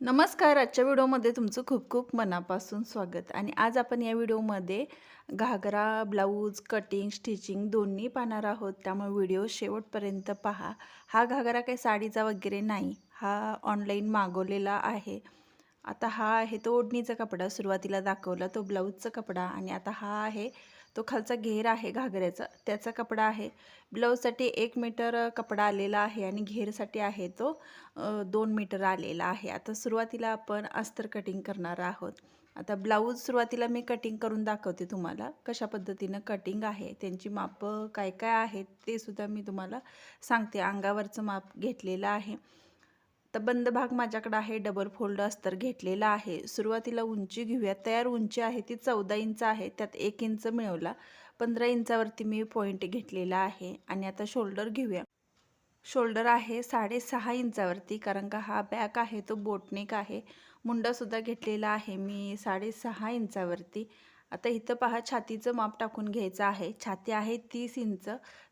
नमस्कार आजच्या व्हिडिओमध्ये तुमचं खूप खूप मनापासून स्वागत. आणि आज आपण या व्हिडिओमध्ये घागरा ब्लाऊज कटिंग स्टिचिंग दोन्ही पाहणार आहोत. त्यामुळे व्हिडिओ शेवटपर्यंत पहा. हा घागरा काही साडीचा वगैरे नाही हा ऑनलाईन मागवलेला आहे. आता हा आहे तो ओढणीचा कपडा. सुरुवातीला दाखवला तो ब्लाऊजचा कपडा. आणि आता हा आहे तो खालचा घेर आहे घागऱ्याचा त्याचा कपडा आहे. ब्लाऊजसाठी एक मीटर कपडा आलेला आहे आणि घेरसाठी आहे तो दोन मीटर आलेला आहे. आता सुरुवातीला आपण अस्तर कटिंग करणार आहोत. आता ब्लाऊज सुरुवातीला मी कटिंग करून दाखवते तुम्हाला कशा पद्धतीनं कटिंग आहे त्यांची मापं काय काय आहेत ते सुद्धा मी तुम्हाला सांगते. अंगावरचं माप घेतलेलं आहे. तर बंद भाग माझ्याकडे आहे डबल फोल्ड अस्तर घेतलेला आहे. सुरुवातीला उंची घेऊया. तयार उंची आहे ती चौदा इंच आहे त्यात एक इंच मिळवला. पंधरा इंचावरती मी पॉईंट घेतलेला आहे. आणि आता शोल्डर घेऊया. शोल्डर आहे साडेसहा इंचावरती कारण का हा बॅक आहे तो बोटनेक आहे. मुंडासुद्धा घेतलेला आहे मी साडेसहा इंचावरती. आता इथं पहा छातीचं माप टाकून घ्यायचं आहे. छाती आहे तीस इंच.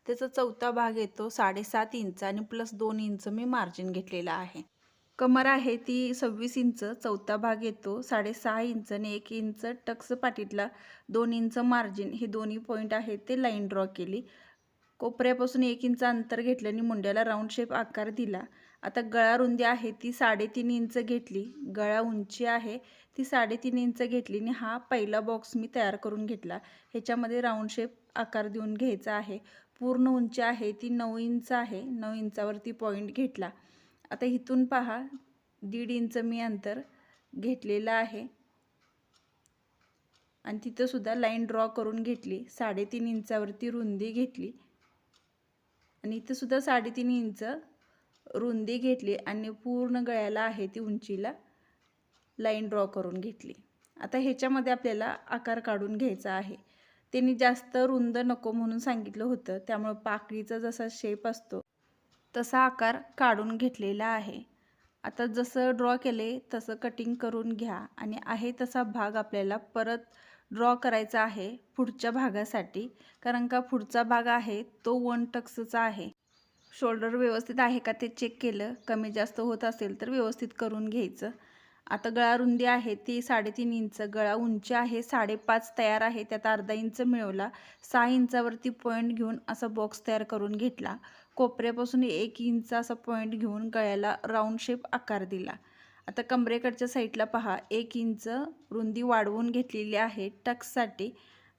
त्याचा चौथा भाग येतो साडेसात इंच आणि प्लस दोन इंच मी मार्जिन घेतलेलं आहे. कमर आहे ती सव्वीस इंच. चौथा भाग येतो साडेसहा इंच आणि एक इंच टक्स पाटीतला दोन इंच मार्जिन. हे दोन्ही पॉईंट आहेत ते लाईन ड्रॉ केली. कोपऱ्यापासून एक इंच अंतर घेतलं आणि मुंड्याला राऊंड शेप आकार दिला. आता गळा रुंदी आहे ती साडेतीन इंच घेतली. गळा उंची आहे ती साडेतीन इंच घेतली आणि हा पहिला बॉक्स मी तयार करून घेतला. ह्याच्यामध्ये राऊंड शेप आकार देऊन घ्यायचा आहे. पूर्ण उंची आहे ती नऊ इंच आहे. नऊ इंचावरती पॉईंट घेतला. आता इथून पहा दीड इंच मी अंतर घेतलेलं आहे. आणि तिथंसुद्धा लाईन ड्रॉ करून घेतली. साडेतीन इंचावरती रुंदी घेतली. आणि इथंसुद्धा साडेतीन इंच रुंदी घेतली आणि पूर्ण गळ्याला आहे ती उंचीला लाईन ड्रॉ करून घेतली. आता ह्याच्यामध्ये आपल्याला आकार काढून घ्यायचा आहे. त्यांनी जास्त रुंद नको म्हणून सांगितलं होतं. त्यामुळं पाकळीचा जसा शेप असतो तसा आकार काढून घेतलेला आहे. आता जसं ड्रॉ केले तसं कटिंग करून घ्या आणि आहे तसा भाग आपल्याला परत ड्रॉ करायचा आहे पुढच्या भागासाठी. कारण का पुढचा भाग आहे तो वन टक्सचा आहे. शोल्डर व्यवस्थित आहे का ते चेक केलं. कमी जास्त होत असेल तर व्यवस्थित करून घ्यायचं. आता गळा रुंदी आहे ती साडेतीन इंच. गळा उंची आहे साडेपाच तयार आहे. त्यात अर्धा इंच मिळवला. सहा इंचावरती पॉईंट घेऊन असा बॉक्स तयार करून घेतला. कोपऱ्यापासून एक इंच असा पॉईंट घेऊन गळ्याला राऊंड शेप आकार दिला. आता कमरेकडच्या साईडला पहा. एक इंच रुंदी वाढवून घेतलेली आहे टक्ससाठी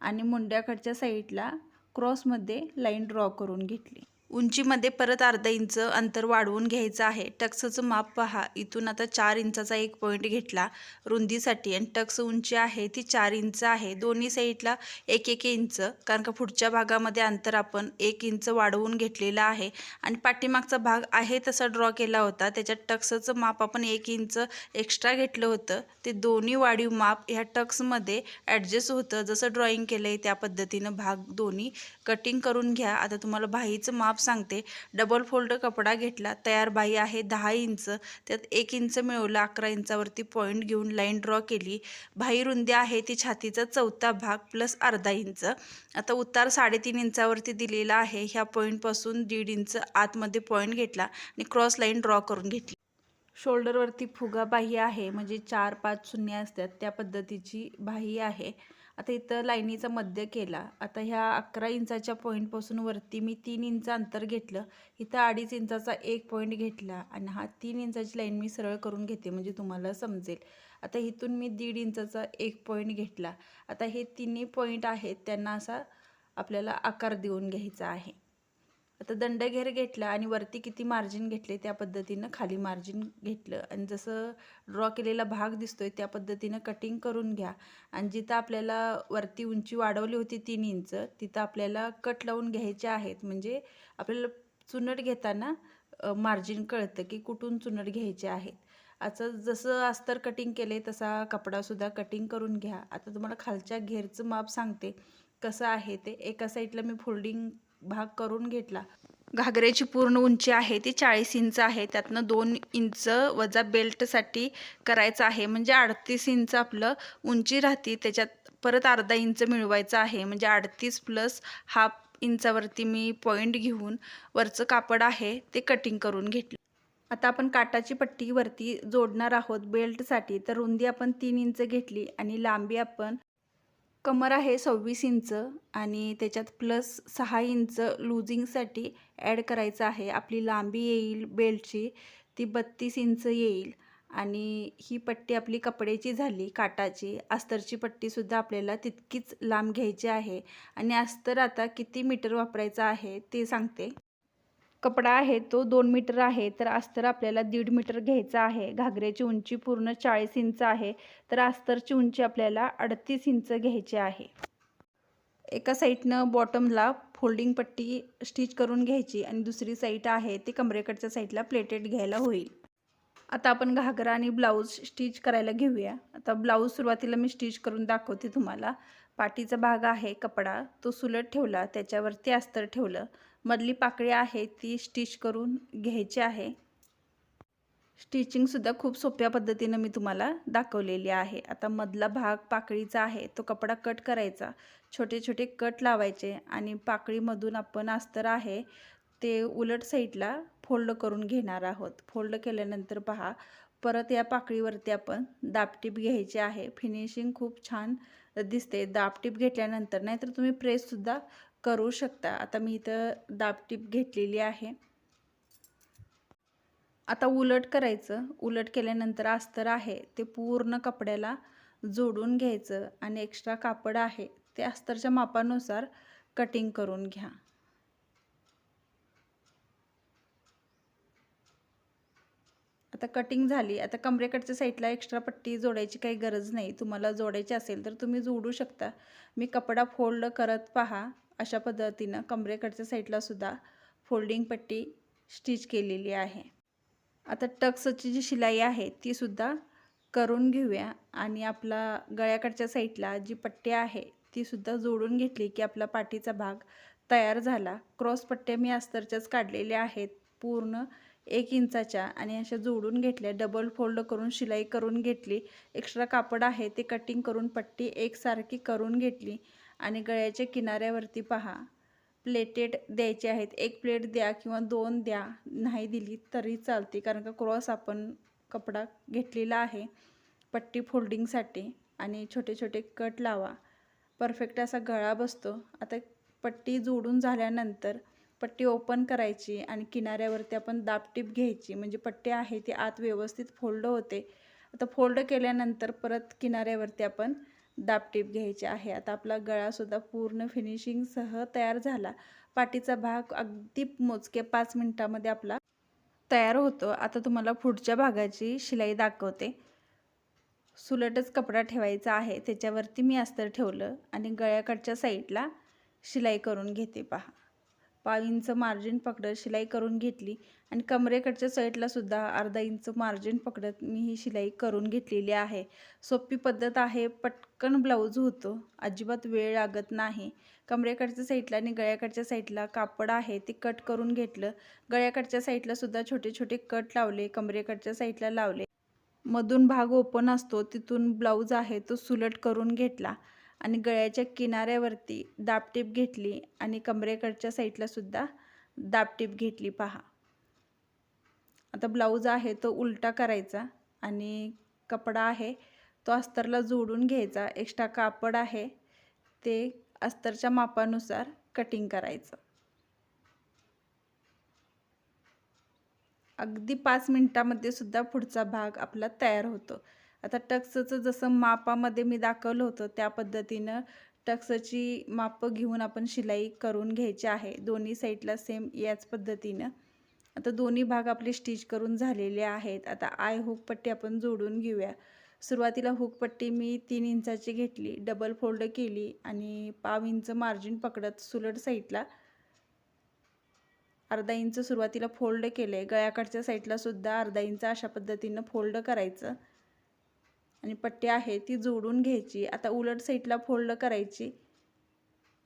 आणि मुंड्याकडच्या साईडला क्रॉसमध्ये लाईन ड्रॉ करून घेतली. उंचीमध्ये परत अर्धा इंच अंतर वाढवून घ्यायचं आहे. टक्सचं माप पहा. इथून आता चार इंचाचा एक पॉईंट घेतला रुंदीसाठी आणि टक्स उंची आहे ती चार इंच आहे. दोन्ही साईडला एक एक इंच कारण का पुढच्या भागामध्ये अंतर आपण एक इंच वाढवून घेतलेलं आहे. आणि पाठीमागचा भाग आहे तसा ड्रॉ केला होता. त्याच्यात टक्सचं माप आपण एक इंच एक्स्ट्रा घेतलं होतं. ते दोन्ही वाढीव माप ह्या टक्समध्ये ॲडजस्ट होतं. जसं ड्रॉइंग केलं आहे त्या पद्धतीनं भाग दोन्ही कटिंग करून घ्या. आता तुम्हाला भाईचं माप सांगते डबल फोल्ड कपडा घेतला तयार बाही आहे दहा इंच त्यात एक इंच मिळवलं अकरा इंचावरती पॉईंट घेऊन लाईन ड्रॉ केली. बाही रुंदी आहे ती छातीचा चौथा भाग प्लस अर्धा इंच. आता उतार साडेतीन इंचावरती दिलेला आहे ह्या पॉईंटपासून दीड इंच आतमध्ये पॉईंट घेतला आणि क्रॉस लाईन ड्रॉ करून घेतली. शोल्डरवरती फुगा बाही आहे म्हणजे चार पाच शून्य असतात त्या पद्धतीची बाही आहे. आता इथं लाईनीचा मध्य केला. आता ह्या अकरा इंचाच्या पॉईंटपासून वरती मी तीन इंच अंतर घेतलं. इथं अडीच इंचाचा एक पॉईंट घेतला आणि हा तीन इंचाची लाईन मी सरळ करून घेते म्हणजे तुम्हाला समजेल. आता इथून मी दीड इंचाचा एक पॉईंट घेतला. आता हे तिन्ही पॉईंट आहेत त्यांना असा आपल्याला आकार देऊन घ्यायचा आहे. आता दंडघेर घेतला आणि वरती किती मार्जिन घेतले त्या पद्धतीनं खाली मार्जिन घेतलं. आणि जसं ड्रॉ केलेला भाग दिसतोय त्या पद्धतीनं कटिंग करून घ्या. आणि जिथं आपल्याला वरती उंची वाढवली होती तीन इंच तिथं आपल्याला कट लावून घ्यायचे आहेत. म्हणजे आपल्याला चुनट घेताना मार्जिन कळतं की कुठून चुनट घ्यायचे आहेत. आता जसं अस्तर कटिंग केले तसा कपडासुद्धा कटिंग करून घ्या. आता तुम्हाला खालच्या घेरचं माप सांगते कसं आहे ते. एका साईडला मी फोल्डिंग भाग करून घेतला. घागऱ्याची पूर्ण उंची आहे ती चाळीस इंच आहे. त्यातनं दोन इंच वजा बेल्टसाठी करायचं आहे. म्हणजे अडतीस इंच आपलं उंची राहते. त्याच्यात परत अर्धा इंच मिळवायचं आहे. म्हणजे अडतीस प्लस हाफ इंचावरती मी पॉईंट घेऊन वरचं कापड आहे ते कटिंग करून घेतलं. आता आपण काटाची पट्टीवरती जोडणार आहोत बेल्टसाठी. तर रुंदी आपण तीन इंच घेतली आणि लांबी आपण कमर आहे सव्वीस इंच आणि त्याच्यात प्लस सहा इंच लुझिंगसाठी ॲड करायचं आहे. आपली लांबी येईल बेल्टची ती बत्तीस इंच येईल आणि ही पट्टी आपली कपड्याची झाली काटाची. अस्तरची पट्टीसुद्धा आपल्याला तितकीच लांब घ्यायची आहे. आणि अस्तर आता किती मीटर वापरायचं आहे ते सांगते. कपडा आहे तो दोन मीटर आहे तर अस्तर आपल्याला दीड मीटर घ्यायचा आहे. घागऱ्याची उंची पूर्ण चाळीस इंच आहे तर अस्तरची उंची आपल्याला अडतीस इंच घ्यायची आहे. एका साईडनं बॉटमला फोल्डिंग पट्टी स्टिच करून घ्यायची आणि दुसरी साईड आहे ती कमरेकडच्या साईडला प्लेटेड घ्यायला होईल. आता आपण घागरा आणि ब्लाऊज स्टिच करायला घेऊया. आता ब्लाऊज सुरुवातीला मी स्टिच करून दाखवते तुम्हाला. पाठीचा भाग आहे कपडा तो सुलट ठेवला त्याच्यावरती अस्तर ठेवलं. मधली पाकळी आहे ती स्टिच करून घ्यायची आहे. स्टिचिंगसुद्धा खूप सोप्या पद्धतीनं मी तुम्हाला दाखवलेली आहे. आता मधला भाग पाकळीचा आहे तो कपडा कट करायचा. छोटे छोटे कट लावायचे आणि पाकळीमधून आपण अस्तर आहे ते उलट साईडला फोल्ड करून घेणार आहोत. फोल्ड केल्यानंतर पहा परत या पाकळीवरती आपण दापटीप घ्यायची आहे. फिनिशिंग खूप छान दिसते. दापटीप घेतल्यानंतर नाहीतर तुम्ही प्रेससुद्धा करू शकता. आता मी इथं दाबटीप घेतलेली आहे. आता उलट करायचं. उलट केल्यानंतर अस्तर आहे. ते पूर्ण कपड्याला जोडून घ्यायचं आणि एक्स्ट्रा कापड आहे. ते अस्तरच्या मापानुसार कटिंग करून घ्या. आता कटिंग झाली. आता कमरेकडच्या साईडला एक्स्ट्रा पट्टी जोडायची काही गरज नाही. तुम्हाला जोडायची असेल तर तुम्ही जोडू शकता. मी कपडा फोल्ड करत पहा. अशा पद्धतीनं कमरेकडच्या साईडलासुद्धा फोल्डिंग पट्टी स्टिच केलेली आहे. आता टक्सची जी शिलाई आहे तीसुद्धा करून घेऊया आणि आपला गळ्याकडच्या साईडला जी पट्टी आहे तीसुद्धा जोडून घेतली की आपला पाठीचा भाग तयार झाला. क्रॉस पट्ट्या मी अस्तरच्याच काढलेल्या आहेत पूर्ण एक इंचाच्या आणि अशा जोडून घेतल्या. डबल फोल्ड करून शिलाई करून घेतली. एक्स्ट्रा कापड आहे ते कटिंग करून पट्टी एकसारखी करून घेतली. आणि गळ्याच्या किनाऱ्यावरती पहा. प्लेटेड द्यायचे आहेत. एक प्लेट द्या किंवा दोन द्या. नाही दिली तरी चालते. कारण का क्रॉस आपण कपडा घेतलेला आहे. पट्टी फोल्डिंगसाठी आणि छोटे छोटे कट लावा. परफेक्ट असा गळा बसतो. आता पट्टी जोडून झाल्यानंतर पट्टी ओपन करायची आणि किनाऱ्यावरती आपण दापटीप घ्यायची. म्हणजे पट्टी आहे ती आत व्यवस्थित फोल्ड होते. आता फोल्ड केल्यानंतर परत किनाऱ्यावरती आपण दापटीप घ्यायचे आहे. आता आपला गळासुद्धा पूर्ण फिनिशिंगसह तयार झाला. पाठीचा भाग अगदी मोजके पाच मिनटामध्ये आपला तयार होतो. आता तुम्हाला पुढच्या भागाची शिलाई दाखवते. सुलटच कपडा ठेवायचा आहे. त्याच्यावरती मी अस्तर ठेवलं आणि गळ्याकडच्या साईडला शिलाई करून घेते पहा. पाव इंच मार्जिन पकडत शिलाई करून घेतली आणि कमरेकडच्या साईडला सुद्धा अर्धा इंच मार्जिन पकडत मी ही शिलाई करून घेतलेली आहे. सोपी पद्धत आहे पटकन ब्लाऊज होतो अजिबात वेळ लागत नाही. कमरेकडच्या साईडला आणि गळ्याकडच्या साईडला कापड आहे ते कट करून घेतलं. गळ्याकडच्या साईडला सुद्धा छोटे छोटे कट लावले कमरेकडच्या साईडला लावले. मधून भाग ओपन असतो तिथून ब्लाऊज आहे तो सुलट करून घेतला. आणि गळ्याच्या किनाऱ्यावरती दापटीप घेतली आणि कमरेकडच्या साईडला सुद्धा दापटीप घेतली. पहा. आता ब्लाऊज आहे तो उलटा करायचा आणि कपडा आहे तो अस्तरला जोडून घ्यायचा. एक्स्ट्रा कापड आहे ते अस्तरच्या मापानुसार कटिंग करायचं. अगदी पाच मिनटामध्ये सुद्धा पुढचा भाग आपला तयार होतो. आता टक्सचं जसं मापामध्ये मी दाखवलं होतं त्या पद्धतीनं टक्सची मापं घेऊन आपण शिलाई करून घ्यायची आहे. दोन्ही साईडला सेम याच पद्धतीनं. आता दोन्ही भाग आपले स्टिच करून झालेले आहेत. आता आय हुकपट्टी आपण जोडून घेऊया. सुरुवातीला हुकपट्टी मी तीन इंचाची घेतली डबल फोल्ड केली आणि पाव इंच मार्जिन पकडत सुलट साईडला अर्धा इंच सुरुवातीला फोल्ड केलं आहे गळ्याकडच्या साईडला सुद्धा अर्धा इंच अशा पद्धतीनं फोल्ड करायचं. आणि पट्टी आहे ती जोडून घ्यायची. आता उलट साईडला फोल्ड करायची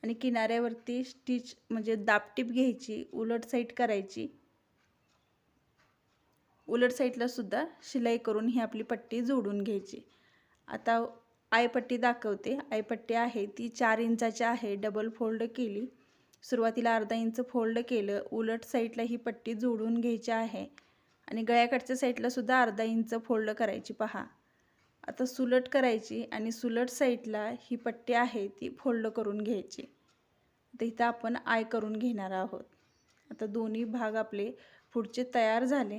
आणि किनाऱ्यावरती स्टिच म्हणजे दापटीप घ्यायची. उलट साईड करायची. उलट साईडला सुद्धा शिलाई करून ही आपली पट्टी जोडून घ्यायची. आता आयपट्टी दाखवते. आयपट्टी आहे ती चार इंचाची आहे. डबल फोल्ड केली. सुरुवातीला अर्धा इंच फोल्ड केलं. उलट साईडला ही पट्टी जोडून घ्यायची आहे. आणि गळ्याकडच्या साईडला सुद्धा अर्धा इंच फोल्ड करायची. पहा. आता सुलट करायची आणि सुलट साईडला ही पट्टी आहे ती फोल्ड करून घ्यायची. आता इथं आपण आय करून घेणार आहोत. आता दोन्ही भाग आपले पुढचे तयार झाले.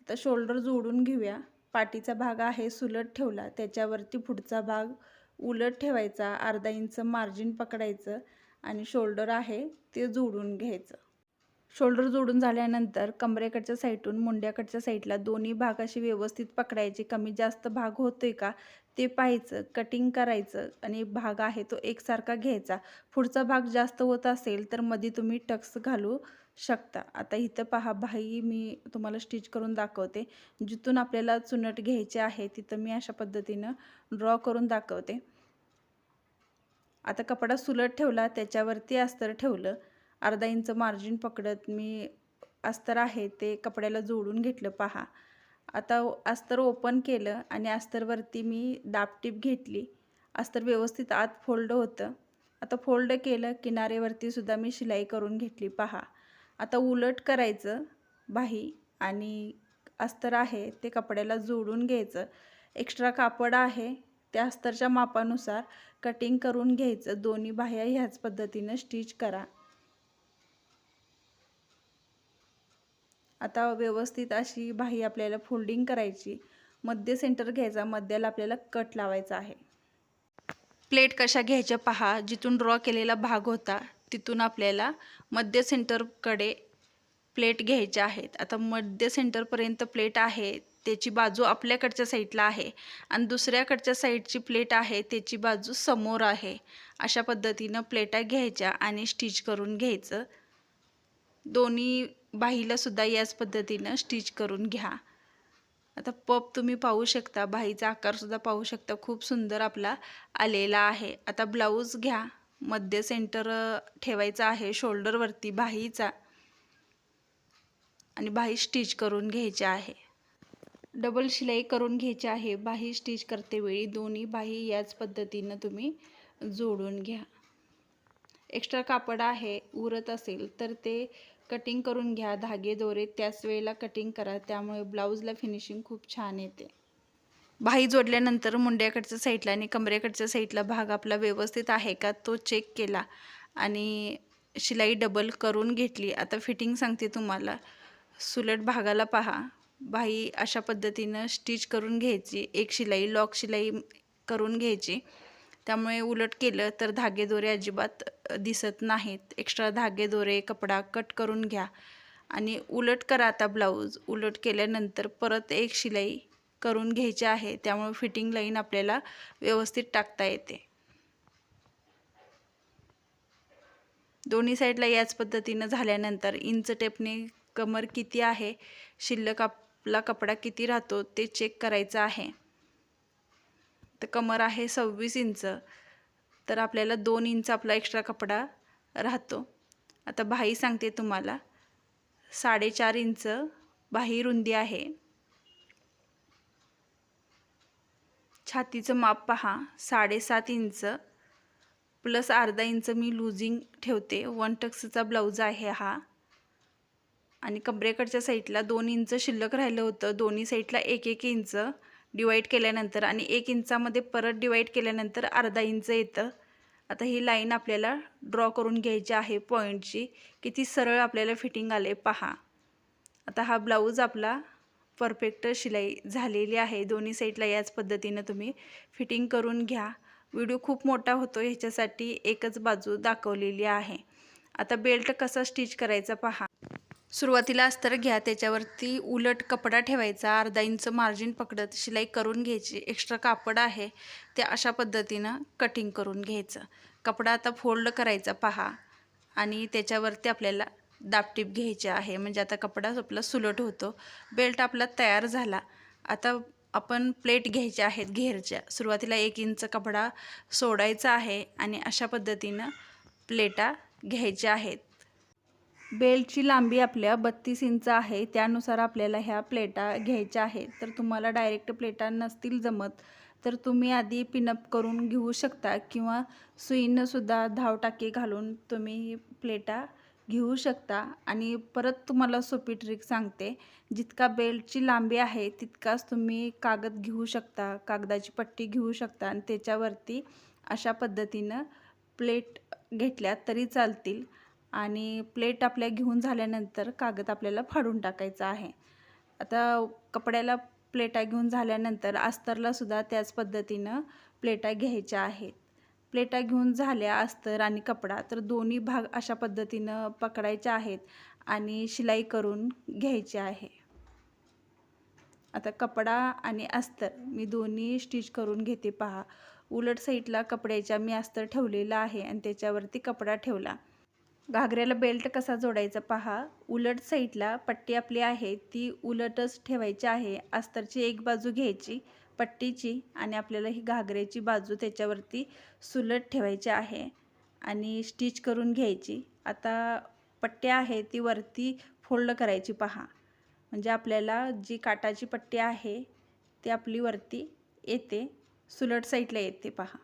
आता शोल्डर जोडून घेऊया. पाठीचा भाग आहे सुलट ठेवला. त्याच्यावरती पुढचा भाग उलट ठेवायचा. अर्धा इंच मार्जिन पकडायचं आणि शोल्डर आहे ते जोडून घ्यायचं. शोल्डर जोडून झाल्यानंतर कमरेकडच्या साईडून मुंड्याकडच्या साईडला दोन्ही भाग असे व्यवस्थित पकडायचे. कमी जास्त भाग होतोय का ते पाहायचं कटिंग करायचं आणि भाग आहे तो एकसारखा घ्यायचा. पुढचा भाग जास्त होत असेल तर मध्ये तुम्ही टक्स घालू शकता. आता इथं पहा भाई मी तुम्हाला स्टिच करून दाखवते. जिथून आपल्याला चुनट घ्यायचे आहे तिथं मी अशा पद्धतीनं ड्रॉ करून दाखवते. आता कपडा सुलट ठेवला त्याच्यावरती अस्तर ठेवलं. अर्धा इंच मार्जिन पकडत मी अस्तर आहे ते कपड्याला जोडून घेतलं पहा. आता अस्तर ओपन केलं आणि अस्तरवरती मी दापटीप घेतली. अस्तर व्यवस्थित आत फोल्ड होतं. आता फोल्ड केलं किनारेवरती सुद्धा मी शिलाई करून घेतली पहा. आता उलट करायचं बाही आणि अस्तर आहे ते कपड्याला जोडून घ्यायचं. एक्स्ट्रा कापड आहे त्या अस्तरच्या मापानुसार कटिंग करून घ्यायचं. दोन्ही बाह्या ह्याच पद्धतीनं स्टिच करा. आता व्यवस्थित अशी बाही आपल्याला फोल्डिंग करायची. मध्य सेंटर घ्यायचा मध्याला आपल्याला कट लावायचा आहे. प्लेट कशा घ्यायच्या पहा जिथून ड्रॉ केलेला भाग होता तिथून आपल्याला मध्य सेंटरकडे प्लेट घ्यायच्या आहेत. आता मध्य सेंटरपर्यंत प्लेट आहे त्याची बाजू आपल्याकडच्या साईडला आहे. आणि दुसऱ्याकडच्या साईडची प्लेट आहे त्याची बाजू समोर आहे. अशा पद्धतीनं प्लेटा घ्यायच्या आणि स्टिच करून घ्यायचं. दोन्ही बाहीलासुद्धा याच पद्धतीनं स्टिच करून घ्या. आता पप तुम्ही पाहू शकता बाहीचा आकारसुद्धा पाहू शकता खूप सुंदर आपला आलेला आहे. आता ब्लाऊज घ्या मध्य सेंटर ठेवायचा आहे शोल्डरवरती बाहीचा. आणि बाही स्टिच करून घ्यायची आहे. डबल शिलाई करून घ्यायची आहे बाही स्टिच करते वेळी दोन्ही बाही याच पद्धतीनं तुम्ही जोडून घ्या. एक्स्ट्रा कापड आहे उरत असेल तर ते कटिंग करून घ्या धागे दोरे त्याच वेळेला कटिंग करा त्यामुळे ब्लाऊजला फिनिशिंग खूप छान येते. बाही जोडल्यानंतर मुंड्याकडच्या साईडला आणि कमरेकडच्या साईडला भाग आपला व्यवस्थित आहे का तो चेक केला आणि शिलाई डबल करून घेतली. आता फिटिंग सांगते तुम्हाला. सुलट भागाला पहा. बाही अशा पद्धतीनं स्टिच करून घ्यायची. एक शिलाई लॉक शिलाई करून घ्यायची. त्यामुळे उलट केलं तर धागेदोरे अजिबात दिसत नाहीत. एक्स्ट्रा धागेदोरे कपडा कट करून घ्या. आणि उलट करा आता ब्लाऊज. उलट केल्यानंतर परत एक शिलाई करून घ्यायची आहे. त्यामुळे फिटिंग लाईन आपल्याला व्यवस्थित टाकता येते. दोन्ही साईडला याच पद्धतीनं झाल्यानंतर इंच टेपने कमर किती आहे शिल्लक आपला कपडा किती राहतो ते चेक करायचं आहे. तर कमर आहे सव्वीस इंच तर आपल्याला दोन इंच आपला एक्स्ट्रा कपडा राहतो. आता बाही सांगते तुम्हाला साडेचार इंच बाही रुंदी आहे. छातीचं माप पहा साडेसात इंच प्लस अर्धा इंच मी लूजिंग ठेवते. वन टक्सचा ब्लाऊज आहे हा. आणि कमरेकडच्या साईडला दोन इंच शिल्लक राहिलं होतं दोन्ही साईडला एक एक इंच. डिवाईड केल्यानंतर आणि एक इंचामध्ये परत डिवाईड केल्यानंतर अर्धा इंच येतं. आता ही लाईन आपल्याला ड्रॉ करून घ्यायची आहे पॉईंटची. किती सरळ आपल्याला फिटिंग आले पहा. आता हा ब्लाऊज आपला परफेक्ट शिलाई झालेली आहे. दोन्ही साईडला याच पद्धतीनं तुम्ही फिटिंग करून घ्या. व्हिडिओ खूप मोठा होतो ह्याच्यासाठी एकच बाजू दाखवलेली आहे. आता बेल्ट कसा स्टिच करायचा पहा. सुरुवातीला अस्तर घ्या त्याच्यावरती उलट कपडा ठेवायचा अर्धा इंच मार्जिन पकडत शिलाई करून घ्यायची एक्स्ट्रा कापड आहे ते अशा पद्धतीनं कटिंग करून घ्यायचं. कपडा आता फोल्ड करायचा पहा. आणि त्याच्यावरती आपल्याला दापटीप घ्यायची आहे म्हणजे आता कपडा आपला सुलट होतो. बेल्ट आपला तयार झाला. आता आपण प्लेट घ्यायच्या आहेत घेरच्या. सुरुवातीला एक इंच कपडा सोडायचा आहे आणि अशा पद्धतीनं प्लेटा घ्यायच्या आहेत. बेल्टची लांबी आपल्या बत्तीस इंच आहे. त्यानुसार आपल्याला ह्या प्लेटा घ्यायच्या आहेत. तर तुम्हाला डायरेक्ट प्लेटा नसतील जमत तर तुम्ही आधी पिनअप करून घेऊ शकता किंवा सुईनंसुद्धा धाव टाके घालून तुम्ही प्लेटा घेऊ शकता. आणि परत तुम्हाला सोपी ट्रिक सांगते. जितका बेल्टची लांबी आहे तितकाच तुम्ही कागद घेऊ शकता कागदाची पट्टी घेऊ शकता. आणि त्याच्यावरती अशा पद्धतीनं प्लेट घेतल्या तरी चालतील. आणि प्लेट आपल्या घेऊन झाल्यानंतर कागद आपल्याला फाडून टाकायचा आहे. आता कपड्याला प्लेटा घेऊन झाल्यानंतर अस्तरलासुद्धा त्याच पद्धतीनं प्लेटा घ्यायच्या आहेत. प्लेटा घेऊन झाल्या अस्तर आणि कपडा तर दोन्ही भाग अशा पद्धतीनं पकडायच्या आहेत आणि शिलाई करून घ्यायची आहे. आता कपडा आणि अस्तर मी दोन्ही स्टिच करून घेते पहा. उलट साईडला कपड्याच्या मी अस्तर ठेवलेला आहे आणि त्याच्यावरती कपडा ठेवला. घागऱ्याला बेल्ट कसा जोडायचा पहा. उलट साईडला पट्टी आपली आहे ती उलटच ठेवायची आहे. अस्तरची एक बाजू घ्यायची पट्टीची आणि आपल्याला ही घागऱ्याची बाजू त्याच्यावरती सुलट ठेवायची आहे आणि स्टिच करून घ्यायची. आता पट्टी आहे ती वरती फोल्ड करायची पहा. म्हणजे आपल्याला जी काटाची पट्टी आहे ती आपली वरती येते सुलट साईडला येते पहा.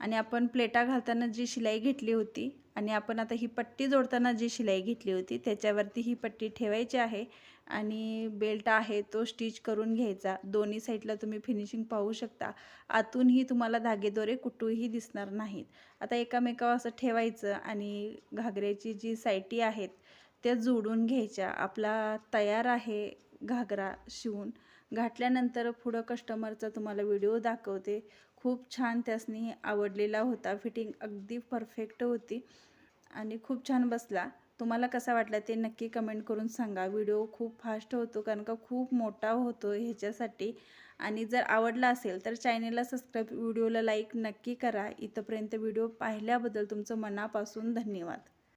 आणि आपण प्लेटा घालताना जी शिलाई घेतली होती आणि आपण आता ही पट्टी जोडताना जी शिलाई घेतली होती त्याच्यावरती ही पट्टी ठेवायची आहे आणि बेल्ट आहे तो स्टिच करून घ्यायचा. दोन्ही साईडला तुम्ही फिनिशिंग पाहू शकता. आतूनही तुम्हाला धागेदोरे कुठूही दिसणार नाहीत. आता एकामेकावर असं ठेवायचं आणि घागऱ्याची जी साईटी आहेत त्या जोडून घ्यायच्या. आपला तयार आहे घागरा शिवून. घातल्यानंतर पुढं कस्टमरचा तुम्हाला व्हिडिओ दाखवते. खूप छान त्यासनी आवडलेला होता. फिटिंग अगदी परफेक्ट होती आणि खूप छान बसला. तुम्हाला कसा वाटला ते नक्की कमेंट करून सांगा. व्हिडिओ खूप फास्ट होतो कारण का खूप मोठा होतो ह्याच्यासाठी आणि जर आवडला असेल तर चॅनेलला सबस्क्राईब व्हिडिओला लाईक नक्की करा. इथंपर्यंत व्हिडिओ पाहिल्याबद्दल तुमचं मनापासून धन्यवाद.